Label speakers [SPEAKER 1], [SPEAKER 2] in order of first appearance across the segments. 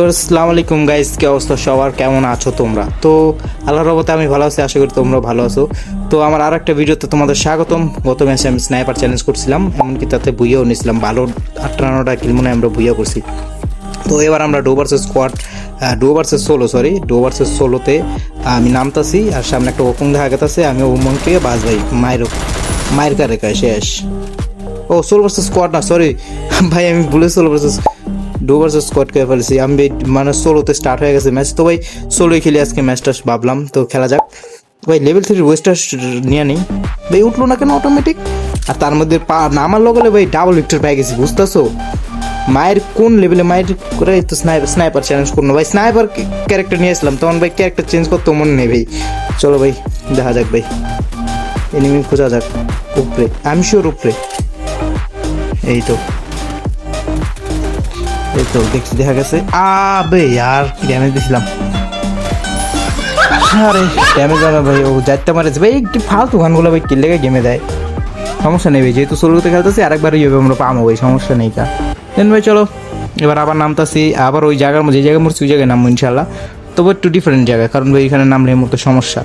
[SPEAKER 1] আসসালামু আলাইকুম গাইস, কি অবস্থা সবার? কেমন আছো তোমরা? তো আল্লাহর রহমতে আমি ভালো আছি, আশা করি তোমরা ভালো আছো। তো আমার আর একটা ভিডিওতে তোমাদের স্বাগতম। গত ম্যাচে আমি স্নাইপার চ্যালেঞ্জ করছিলাম, এমনকি তাতে বুইয়াও নিয়েছিলাম ভালো আটান্নটা কিল মনে আমরা বুইয়া করছি। তো এবার আমরা duo versus squad duo versus solo sorry duo versus সোলোতে আমি নামতাছি, আর সামনে একটা ওপং দেখা গেছে আমি ওমংকে বাজ ভাই, মায়ের মায়ের কারে শেষ। ও, সোলো ভার্সেস স্কোয়াড না সরি ভাই, আমি ভুলে solo versus duo versus squad কে ফেলেছি। আমি মানে সোলোতে স্টার্ট হয়ে গেছে ম্যাচ তো ভাই সোলোই খেলি আজকে ম্যাচটা ভাবলাম। তো খেলা যাক। ভাই লেভেল থ্রির ওয়েস্টার নিয়ে নেই। ভাই, উঠল না কেন অটোমেটিক আর তার মধ্যে পা নামার লগে ভাই ডাবল ভিক্টর পেয়ে গেছি, বুঝতেছো? মায়ের কোন লেভেলে মায়ের করে তো স্নাইপার স্নাইপার চ্যালেঞ্জ করব ভাই স্নাইপার ক্যারেক্টার নিয়ে আসলাম। তখন ভাই ক্যারেক্টার চেঞ্জ করতে মনে নেই ভাই। চলো ভাই, দেখা যাক ভাই। এনিমি খোঁজা যাক। উপরে। আমি শিওর উপরে। এই তো। এই তো, দেখছি, দেখা গেছে। আবে আর ড্যামেজ দিছিলাম। আরে ড্যামেজ হবে ভাই, ও যাইতে মারেছে ভাই একটু ফালতু গানগুলো, ভাই কিনলে গেমে দেয়? সমস্যা নেই, ভাই, যেহেতু সোলোতে খেলতেছি আরেকবার ইয়ে আমরা পামো, ভাই, সমস্যা নেই কা। দেন ভাই, চলো, এবার আবার নামতাছি। আবার ওই জায়গার মধ্যে, যে জায়গায় মরছি, ওই জায়গায় নামবো ইনশাল্লাহ তবে একটু ডিফারেন্ট জায়গা, কারণ, ভাই, এখানে নামলে মতো সমস্যা।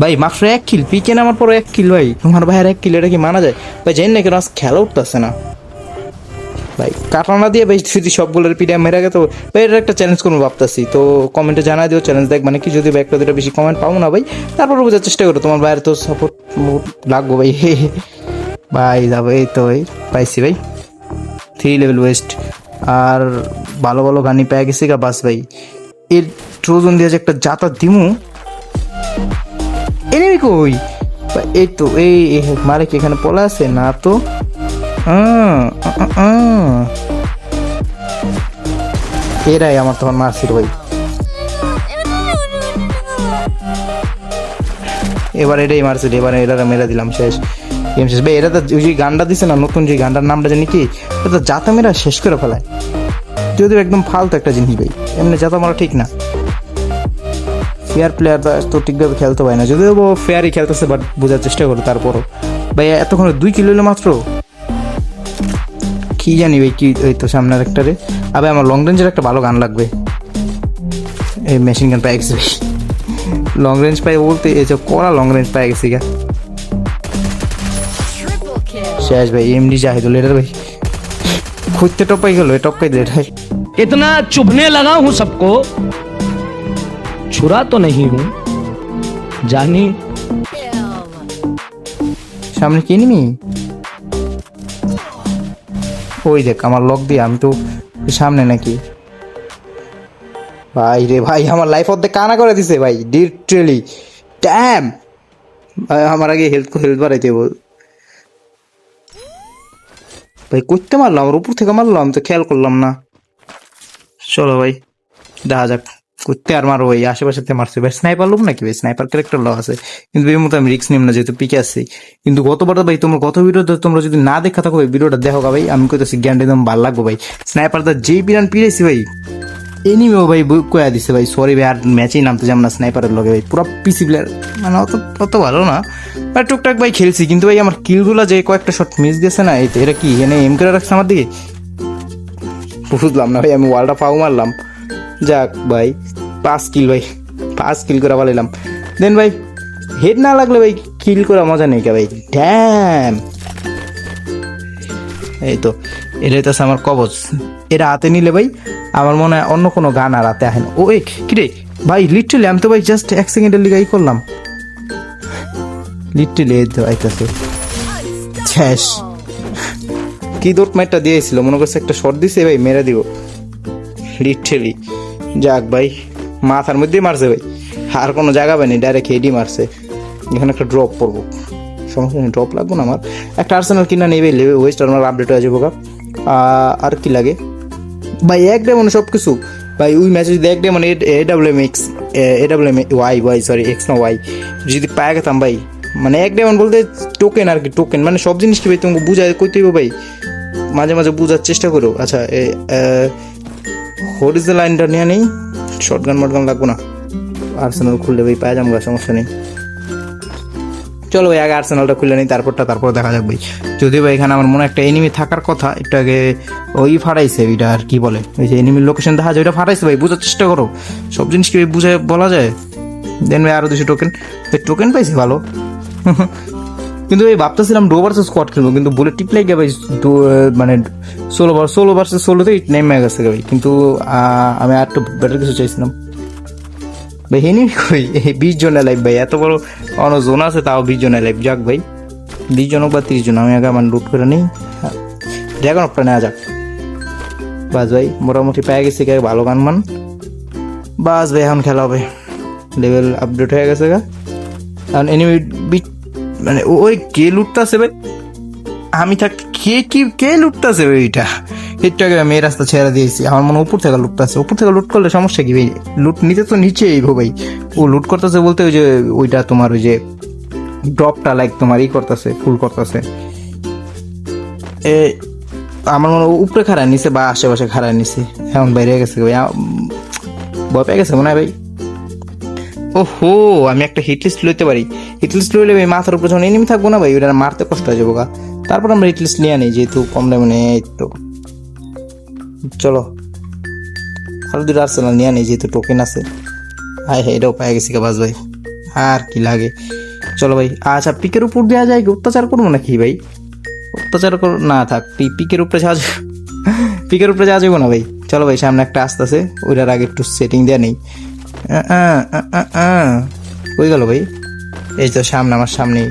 [SPEAKER 1] ভাই, মাত্র এক কিল পিকে নামার পর এক কিল ভাই। তোমার ভাইয়ের এক কিল এটা কি মানা যায়? ভাই, জানি না, কেন আজ খেলা উঠতেছে না। ভাই কাটানা দিয়ে ভাই যদি সবগুলোর পিঠে মেরে গেতো ভাই এটা একটা চ্যালেঞ্জ করব ভাবতেছি। তো কমেন্টে জানাই দিও চ্যালেঞ্জ দেখ মানে কি যদি ভাই একটা দুটো বেশি কমেন্ট পাবো না ভাই, তারপর বোঝার চেষ্টা করো, তোমার ভাইয়ের তো সাপোর্ট লাগবো ভাই। ভাই, যাব, এই তো ভাই, পাইছি ভাই। থ্রি লেভেল ওয়েস্ট আর ভালো ভালো গানি পেয়ে গেছি গা, বাস ভাই। এর ট্রোজন দিয়ে যে একটা জাতা দিমু এনেমি কই? এই তো, এই মারে কি এখানে পলা আছে না তো। এরাই আমার তখন মারছিল ভাই। এবার এটাই মারছিল, এবার এরা মেরা দিলাম, শেষ। গেম শেষ। ভাই এটা তো ওই যে গানটা দিছে না, নতুন যে গানটার নামটা জানি কি, এটা তো জাতা মেরা শেষ করে ফেলায়। যদিও একদম ফালতু একটা জিনিস ভাই, এমনি জাতা মারা ঠিক না। ফেয়ার প্লেয়ার তো ঠিকভাবে খেলতে পারে না, যদিও ফেয়ারই খেলতেছে বাট বোঝার চেষ্টা করো তারপরও। ভাই, এতক্ষণ দুই কিলো মাত্র? কি জানি ভাই কি ওই তো সামনের একটা রে আবে আমার লং রেঞ্জের একটা ভালো গান লাগবে এই মেশিন গান পাই গেছি ভাই লং রেঞ্জ পাই বলতে এই যে কড়া লং রেঞ্জ পাই গেছি গা
[SPEAKER 2] Triple kill.
[SPEAKER 1] শেষ ভাই এমডি জাহিদুল এটার ভাই খুঁজতে টপাই গেল টপকাই দিল এটাই
[SPEAKER 3] इतना चुभने लगा हूं सबको छुरा तो नहीं हूं जानी
[SPEAKER 2] Kill.
[SPEAKER 1] সামনে কি নিমি ওই দেখ, আমার লক দিয়ে আমি তো সামনে নাকি। ভাই রে ভাই, আমার লাইফ অর্ধেক কানা করে দিছে ভাই ডিট্রেলি ড্যাম আমার আগে হেলথ হেলথ বাড়াইতে বল ভাই, করতে মারলাম আমার উপর থেকে মারলাম, তো খেয়াল করলাম না। চলো ভাই, দেখা যাক। আর মারো ভাই আশেপাশে মারছে। ভাই স্নাইপার লোক নাকি ভাই? স্নাইপার ক্যারেক্টার ল আছে। কিন্তু এই মতো আমি রিক্স নিম না, যেহেতু পিকে আসছি কিন্তু গতবার ভাই, তোমার গত ভিডিওতে তোমরা যদি না দেখা থাকো ভাই ভিডিওটা দেখো ভাই। আমি কইতেছি জ্ঞান একদম ভালো লাগবো ভাই। স্নাইপার দা যেই পিরান পিড়াইছি ভাই এনিমেও ভাই কয়া দিছে ভাই সরি ভাই, আর ম্যাচেই নামতে যাম না স্নাইপারের লগে ভাই। পুরো পিসি প্লেয়ার মানে অত অত ভালো না। ভাই টুকটাক ভাই খেলছি, কিন্তু ভাই আমার কিলগুলো যে কয়েকটা শট মিস দিয়েছে না এই এটা কি, এনে এম করে রাখছে আমার দিকে? বুঝলাম না ভাই, আমি ওয়ালটা পাও মারলাম। যাক ভাই, পাঁচ কিল ভাই, পাঁচ কিল করে পালাইলাম দেন ভাই হেড না লাগলে ভাই কিল করা মজা নেই কে ভাই? ড্যাম এই তো এটাই তো আমার কবচ এটা হাতে নিলে ভাই, আমার মনে হয় অন্য কোনো গান আর হাতে আহে না ও এই কিরে ভাই লিটারেলি আমি তো ভাই জাস্ট এক সেকেন্ডের লিগাই করলাম। লিটারেলি এই তো আইতাছে। শেষ কি দৌড় মাইটটা দিয়েছিল? মনে করছে একটা শট দিছে, ভাই, মেরে দিব। লিটারেলি যাক ভাই, মাথার মধ্যেই মারছে ভাই। আর কোনো জায়গা পাইনি ডাইরেক্ট হেডই মারছে। এখানে একটা ড্রপ পড়ব। সমস্যা নেই ড্রপ লাগবো না আমার। একটা আর্সেনাল কিনা ভাই ওয়েস্ট টার্মাল আপডেট হয়ে যাব আর কি লাগে? ভাই, এক মানে সব কিছু ভাই, ওই ম্যাচে যদি এক মানে A W M X A W M Y Y sorry X না ওয়াই যদি পায়ে গেতাম ভাই। মানে এক ডেমন বলতে টোকেন আর কি টোকেন মানে সব জিনিস কি ভাই তোমাকে বুঝাই করতে ভাই। মাঝে মাঝে বোঝার চেষ্টা করো। আচ্ছা দ্য লাইনটা নিয়ে নেই শর্ট গান মটগান লাগবো না। আর্সেনাল খুললে ভাই পায়ে যাব সমস্যা নেই। চলো ভাই, আগে আর্সেনালটা খুলে নিই, তারপরটা তারপর দেখা যাক ভাই। যদি ভাই এখানে আমার মনে একটা এনিমি থাকার কথা একটু আগে ওই ফাটাইছে ওইটা আর কি বলে? ওই যে এনিমির লোকেশন দেখা যায়, ওইটা ফাটাইছে ভাই, বোঝার চেষ্টা করো। সব জিনিস কি বুঝে বলা যায়? দেন ভাই আরও দুশো টোকেন টোকেন পাইছি ভালো। কিন্তু এই ভাবতেছিলাম ডো ভার্সেস স্কোয়াড খেলব, কিন্তু বলে টিপলে গিয়ে ভাই মানে ষোলো ষোলো ভার্সেস ষোলোতেই নেমে গেছে ভাই। কিন্তু আমি আর একটু বেটার কিছু চাইছিলাম। ভাই হেনি কই? বিশ জনের লাইভ ভাই, এত বড় অন্য জোন আছে তাও বিশ জনের লাইভ যাক ভাই, বিশ জন বা তিরিশ জন, আমি আগে আমার লুট করে নিই। ড্রাগন অফটা নেওয়া যাক। বাস ভাই, মোটামুটি পেয়ে গেছি কে, ভালো গান মান। বাস ভাই, এখন খেলা হবে। লেভেল আপডেট হয়ে গেছে গা। কারণ এনিমি মানে ওই কে লুটতাছে ভাই? আমি থাক কে কি কে লুটতাছে ওইটা একটু আগে আমি রাস্তা ছেড়ে দিয়েছি। আমার মনে উপর থেকে লুটতাছে। উপর থেকে লুট করলে সমস্যা কি ভাই? লুট নিতে তো নিচে এই ভাই। ও লুট করতেছে বলতে ওই যে ওইটা তোমার ওই যে ড্রপটা লাইক তোমার ই করতেছে ফুল করতেছে। এ, আমার মনে উপরে খাড়ায় নিছে বা আশেপাশে খাড়ায় নিছে। এখন বাইরে গেছে ভাই। ভয় পেয়ে গেছে মনে হয় ভাই। ওহো, আমি একটা হিট লিস্ট লইতে পারি। হিট লিস্ট লইলে ভাই মাথার উপর যখন এনিমি থাকব না ভাই ওটা মারতে কষ্ট হয়ে যাব গা। তারপর আমরা হিট লিস্ট নিয়ে নিই যেহেতু কম দামে নেই তো। চলো। আরও দুটো আর্সেনাল নিয়ে নিই যেহেতু টোকেন আছে। হাই হাই এটাও পেয়ে গেছি বাস ভাই। আর কি লাগে। চলো ভাই আচ্ছা পিকের উপর দেওয়া যায়? অত্যাচার করব নাকি ভাই? অত্যাচার কর, না থাক পিকের উপরে যাওয়া পিকের উপরে যাওয়া যাব না ভাই। চলো ভাই, সামনে একটা আসতে আছে, ওইটার আগে একটু সেটিং দেওয়া নেই। কই গেল ভাই? এই তো সামনে, আমার সামনেই।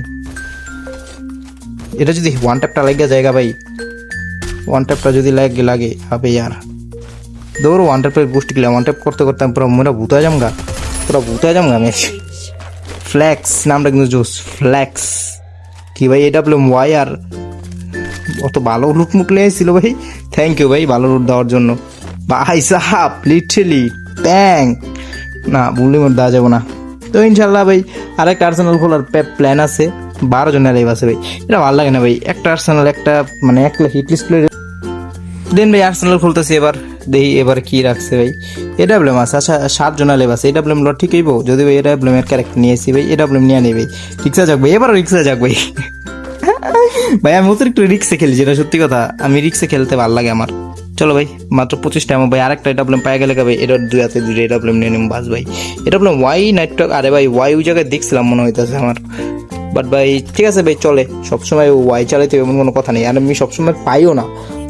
[SPEAKER 1] এটা যদি ওয়ান ট্যাপটা লাগে জায়গা ভাই ওয়ান ট্যাপটা যদি লাগে লাগে, হবে ইয়ার দৌড় ওয়ান ট্যাপের বুস্ট গেলাম ওয়ান ট্যাপ করতে করতে পুরো মোরা ভূতা যাম গা পুরো ভূতা যাম গা আমি। ফ্ল্যাক্স নামটা কিন্তু জোস ফ্ল্যাক্স কি ভাই এটা বললাম ওয়াই আর অত ভালো লুট মুখ লেগেছিল ভাই? থ্যাংক ইউ ভাই, ভালো লুট দেওয়ার জন্য। ভাই সাহাব লিটারেলি ব্যাং না বললে মোট দেওয়া যাব না। তো ইনশাল্লাহ ভাই, আরেকটা আর্সেনাল খোলার প্ল্যান আছে। বারো জনের লাইভ আছে ভাই। এটা ভালো লাগে না ভাই। একটা আর্সেনাল একটা মানে এক লাখ হিট লিস্ট দেন ভাই আর্সেনাল খুলতেছি এবার। দেখি এবার কি রাখছে ভাই। এ ব্লেম আছে আচ্ছা সাত জনের লেব আছে। এটা ব্লেম ল ঠিক হইব? যদি ভাই এটা ব্লেমের ক্যারেক্টার নিয়েছি ভাই এটা ব্লেম নিয়ে নেই ভাই। রিক্সা যাক ভাই এবার রিক্সা যাক ভাই। ভাই, আমি অতিরিক্ত রিক্সে খেলি যেটা সত্যি কথা। আমি রিক্সে খেলতে ভালো লাগে আমার। চলো ভাই, মাত্র পঁচিশটা আমার ভাই, আরেকটা এটা পায়ে গেলে ভাই। এটা দুই হাতে দুটো এটা বললাম নিয়ে নিম বাস ভাই। এটা বললাম ওয়াই নাইটটক আরে ভাই ওয়াই ওই জায়গায় দেখছিলাম মনে হইতেছে আমার। বাট ভাই, ঠিক আছে ভাই, চলে। সবসময় ওয়াই চালাইতে এমন কোনো কথা নেই। আর আমি সবসময় পাইও না।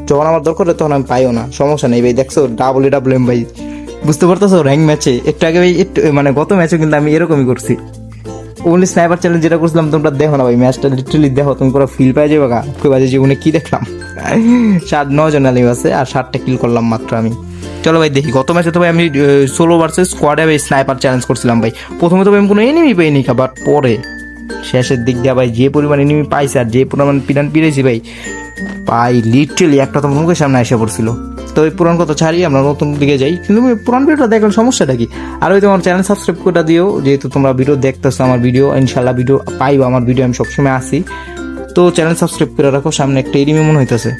[SPEAKER 1] যখন আমার দরকার হয় তখন আমি পাইও না। সমস্যা নেই ভাই, দেখছ? ডাবল ডাবল এম ভাই। বুঝতে পারতেছো? র্যাঙ্ক ম্যাচে একটু আগে ভাই, একটু মানে গত ম্যাচে কিন্তু আমি এরকমই করছি। ওনলি স্নাইপার চ্যালেঞ্জ যেটা করছিলাম, তোমরা দেখো না ভাই। ম্যাচটা লিটারালি দেখো, তুমি পুরো ফিল পাই যাবে গা। কই বাজে জীবনে কি দেখলাম? সাত, নয় জন আলিম আছে আর সাতটা কিল করলাম মাত্র আমি। চলো ভাই, দেখি। গত ম্যাচে তো ভাই আমি ষোলো ভার্সেস স্কোয়াডে ভাই স্নাইপার চ্যালেঞ্জ করছিলাম ভাই। প্রথমে তো ভাই আমি কোনো এনিমি পাইনি বাট পরে। শেষের দিক দিয়ে ভাই যে পরিমাণ এনিমি পাইছে আর যে পরিমাণ পিরান পিড়েছি ভাই পাই লিটারালি একটা তো মুখের সামনে এসে পড়ছিল। তো ওই পুরান কথা ছাড়ি আমরা নতুন দিকে যাই। কিন্তু পুরান ভিডিওটা দেখলাম সমস্যাটা কি? আর ওই তোমার চ্যানেল সাবস্ক্রাইব করে দিও, যেহেতু তোমরা ভিডিও দেখতেছো আমার ভিডিও ইনশাল্লাহ ভিডিও পাইবো, আমার ভিডিও আমি সবসময় আসি। তো চ্যানেল সাবস্ক্রাইব করে রাখো সামনে একটা এরিমি মনে হইতেছে।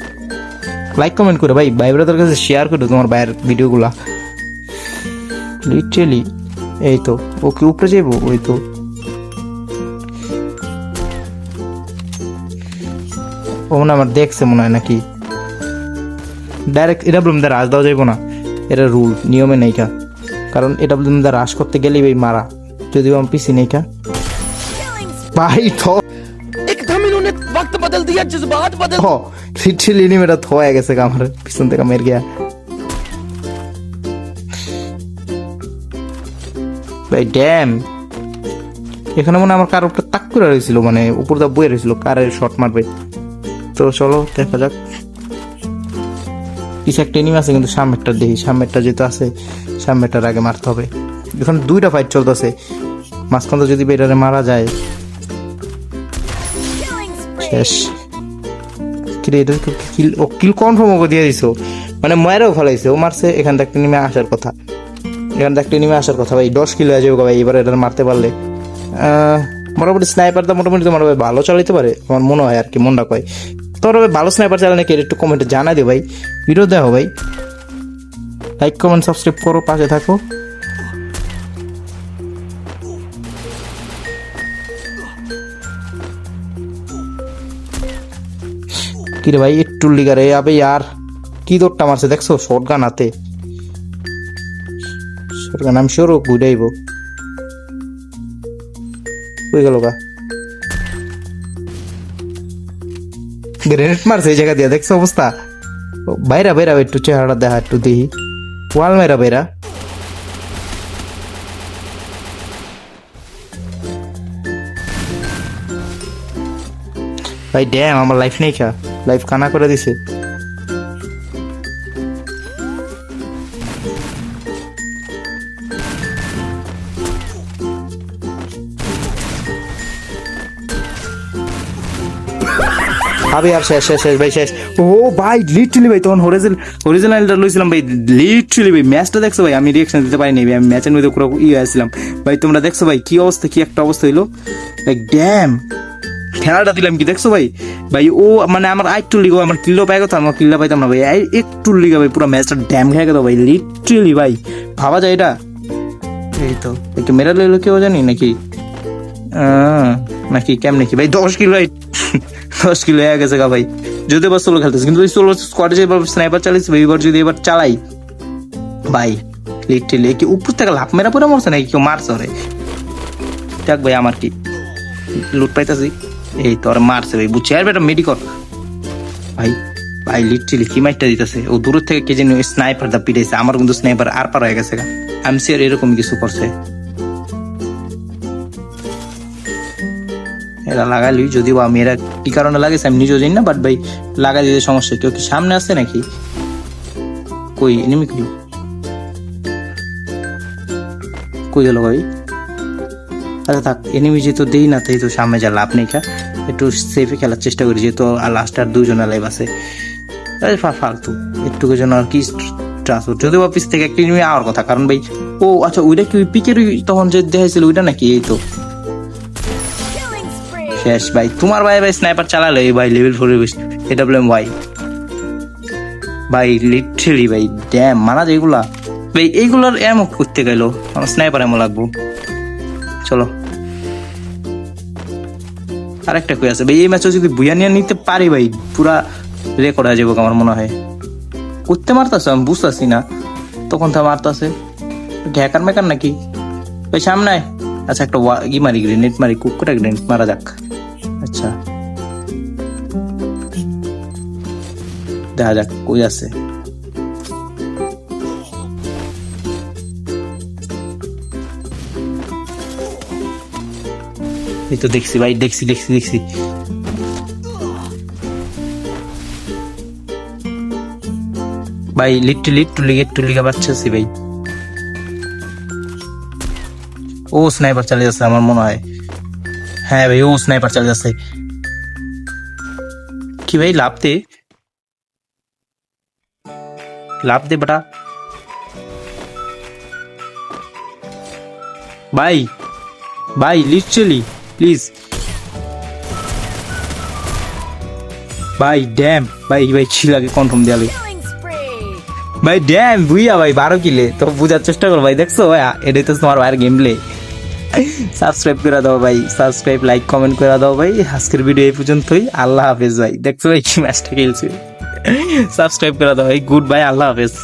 [SPEAKER 1] লাইক কমেন্ট করে ভাই ভাই ব্রাদার কাছে শেয়ার করে তোমার ভাইয়ের ভিডিওগুলা লিটারালি এই তো ওকে উপরে যাইবো ওই তো। ও মনে আমার দেখছে মনে হয় নাকি। ডাইরেক্ট এটা বললাম রাজ দেওয়া যাইব না। এটা রুল নিয়মে নেইকা। কারণ এটা বললাম রাস করতে গেলেই ভাই মারা। যদিও আমি পিসি নেইকা। ভাই থ
[SPEAKER 3] दिया जज्बात बदल
[SPEAKER 1] থ লিটারালি এনিমেটা থ হয়ে গেছে গা আমার পিছন থেকে মের গিয়া ভাই ড্যাম এখানে মনে হয় আমার কার উপরে তাক করে রয়েছিল মানে উপর দা বয়ে রয়েছিল কারের শট মারবে তো চলো দেখা যাক কিছু একটা এনিমি আছে কিন্তু সামনেরটা দেখি সামনেরটা যেহেতু আছে সামনেরটার আগে মারতে হবে এখন দুইটা ফাইট চলতেছে মাঝখান তো যদি বেটারে মারা যায় শেষ কিরে এটা কিল ও কিল কনফার্ম ওকে দিয়ে দিছো। মানে ময়েরও ফেলাইছে ও মারছে এখান থেকে নেমে আসার কথা। এখান থেকে নেমে আসার কথা, ভাই দশ কিলো হয়ে যাবে ভাই এবার এটা মারতে পারলে মোটামুটি স্নাইপারটা মোটামুটি তোমার ভাই ভালো চালাইতে পারে আমার মনে হয় আর কি মনটা কয় তোর ভাই ভালো স্নাইপার চালানো কি একটু কমেন্টে জানা দিও, ভাই। ভিডিও দেখো ভাই। লাইক কমেন্ট সাবস্ক্রাইব করো পাশে থাকো। কিরে ভাই, একটু লিগারে আবে ইয়ার, কি দৌড়টা মারছে দেখছ? শর্ট গান হাতে শর্ট গান আমি শিওর ঘুরাইব কই গেল গা। গ্রেনেড মারছে এই জায়গা দিয়ে, দেখছ অবস্থা? বাইরা বাইরা একটু চেহারা দেখা, একটু দেখি। ওয়াল মেরা বাইরা। ভাই ড্যাম আমার লাইফ নেই খা লাইফ কানা করে দিছে। আবে, আর শেষ শেষ শেষ, ভাই, শেষ। ও, ভাই লিটারালি ভাই, তখন হরিজেন হরিজেনালটা লইছিলাম, ভাই লিটারালি ভাই ম্যাচটা দেখছ, ভাই? আমি রিয়াকশন দিতে পারিনি, ভাই, আমি ম্যাচের মধ্যে পুরো ইয়ে আসছিলাম ভাই, তোমরা দেখছ, ভাই, কি অবস্থা, কি একটা অবস্থা হইল? লাইক ড্যাম খেলাটা দিলাম কি দেখছ ভাই? ভাই ও মানে আমার একটু লিগো আমার কিলো পাই গেতো আমার কিলো পাইতাম না ভাই। একটু লিগা ভাই পুরো ম্যাচটা ড্যাম খেয়ে গেল ভাই লিটারালি ভাই। ভাবা যায় এটা? এই তো। একটু মেরা লইলো কেউ জানি নাকি? নাকি কেমনে কি? ভাই দশ কিলো দশ কিলো হয়ে গেছে গা ভাই। যদি এবার সোলো খেলতেছে কিন্তু সোলো স্কোয়াডে যে এবার স্নাইপার চালিয়েছে ভাই এবার যদি এবার চালাই ভাই লিটারালি কি উপর থেকে লাভ মেরা পরে মরছে নাকি? কেউ মারছে ওরে। দেখ ভাই আমার কি লুট পাইতাছি। এই তোর মারছে ভাই, বুঝছি। আর বেটা মেডিকল ভাই ভাই লিটারালি কি মাইটটা দিতেছে? ও দূর থেকে কে জানি স্নাইপার দা পিটাইছে। আমার কিন্তু স্নাইপার আর পার হয়ে গেছে আমি সিয়ার এরকম কিছু করছে। এরা লাগাইলি যদিও আমি এরা কি কারণে লাগাইছে আমি নিজেও জানি না বাট ভাই, লাগাই দিতে সমস্যা। কেউ কি সামনে আসছে নাকি? কই এনিমি কই কই ভাই? আচ্ছা থাক এনিমি যেহেতু দেই না তাই তো সামনে যা লাভ নেই একটু সেফে খেলার চেষ্টা করি যেহেতু আর লাস্ট আর দুজন লাইভ আছে। আরে ফা- ফালতু। একটুকের জন্য আর কি ট্রান্সফার যদিও অফিস থেকে একটা এনিমি আওয়ার কথা কারণ ভাই ও আচ্ছা ওইটা কি ওই পিকের তখন যে দেখাইছিল ওইটা নাকি? এই তো। শেষ ভাই। তোমার ভাই ভাই স্নাইপার চালালে এই ভাই লেভেল ফোর এডাব্লিউএম ওয়াই ভাই লিটারেলি ভাই ড্যাম মানা এগুলা। ভাই এইগুলোর এমন করতে গেল আমার স্নাইপার এমন লাগবো। চলো। আর একটা কই আছে? ভাই, এই ম্যাচও যদি বুয়া নিয়ে নিতে পারি ভাই, পুরা রেকর্ড হয়ে যাব আমার মনে হয়। করতে মারতাছে, আমি বুঝতেছি না। তখন তা মারতাছে। ঢেকার মেকার নাকি? ওই সামনে আচ্ছা একটা ই মারি গ্রেনেড মারি কুকুরটা গ্রেনেড মারা যাক। আচ্ছা। দেখা যাক কই আছে। এই তো দেখছি ভাই, দেখছি দেখছি দেখছি। ভাই লিট্টু লিট্টু লিগে টু লিগা বাচ্চাছি ভাই। ও স্নাইপার চালিয়ে যাচ্ছে আমার মনে হয়। হ্যাঁ ভাই, ও স্নাইপার চালিয়ে যাচ্ছে। কি ভাই, লাভ দে। লাভ দে বেটা। ভাই ভাই লিটারালি প্লিজ ভাই ড্যাম ভাই ভাই ছিলাকে কনফার্ম দেয়ালে ভাই ড্যাম বুইয়া ভাই বারো কিলে। তো বুঝার চেষ্টা করো ভাই দেখছ? ভাই এটাই তো তোমার ভাইয়ের গেম প্লে সাবস্ক্রাইব করে দাও ভাই সাবস্ক্রাইব লাইক কমেন্ট করে দাও ভাই। আজকের ভিডিও এই পর্যন্তই। আল্লাহ হাফেজ ভাই। দেখছ ভাই কি ম্যাচটা খেলছে? সাবস্ক্রাইব করে দাও ভাই। গুড বাই আল্লাহ হাফেজ।